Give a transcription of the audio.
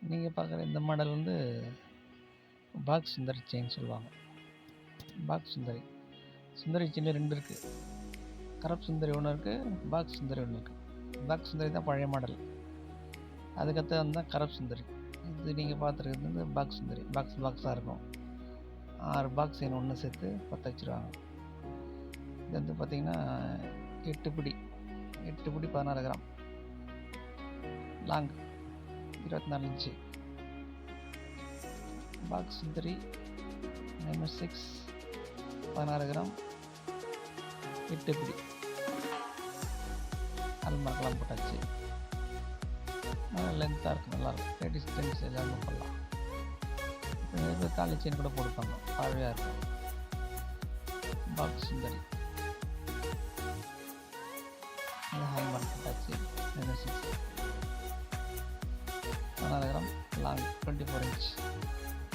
நீங்கள் பார்க்குற இந்த மாடல் வந்து பாக்ஸ் சுந்தரி செயின் சொல்லுவாங்க. பாக்ஸ் சுந்தரி. சுந்தரி செயின் ரெண்டு இருக்குது கரப் சுந்தரி ஒன்று இருக்குது பாக்ஸ் சுந்தரி ஒன்று இருக்குது பாக் சுந்தரி தான் பழைய மாடல். அதுக்கடுத்து வந்து தான் கரப் சுந்தரி. இது நீங்கள் பார்த்துருக்கிறது வந்து பாக்ஸ் சுந்தரி. பாக்ஸ் பாக்ஸாக இருக்கும். ஆறு பாக்ஸ் செயின் ஒன்று சேர்த்து பற்ற வச்சுருவாங்க. இது வந்து பார்த்திங்கன்னா எட்டு பிடி. எட்டு பிடி பதினாறு கிராம். லாங் இருபத்தி நாலு inch. Box three number six பதினாறு கிராம் எட்டு பிடி. அல்மார்க்கெலாம் போட்டாச்சு. நல்லா லென்த்தாக இருக்கும் நல்லாயிருக்கும் லேடிஸ் ஜென்ஸ் எல்லாருமே பண்ணலாம் இப்போ தாலி செயின் கூட போட்டுப்பாங்க. பார்வையாக இருக்கும் பாக்ஸ் சுந்தரி சிக்ஸ் பதினாறு கிராம்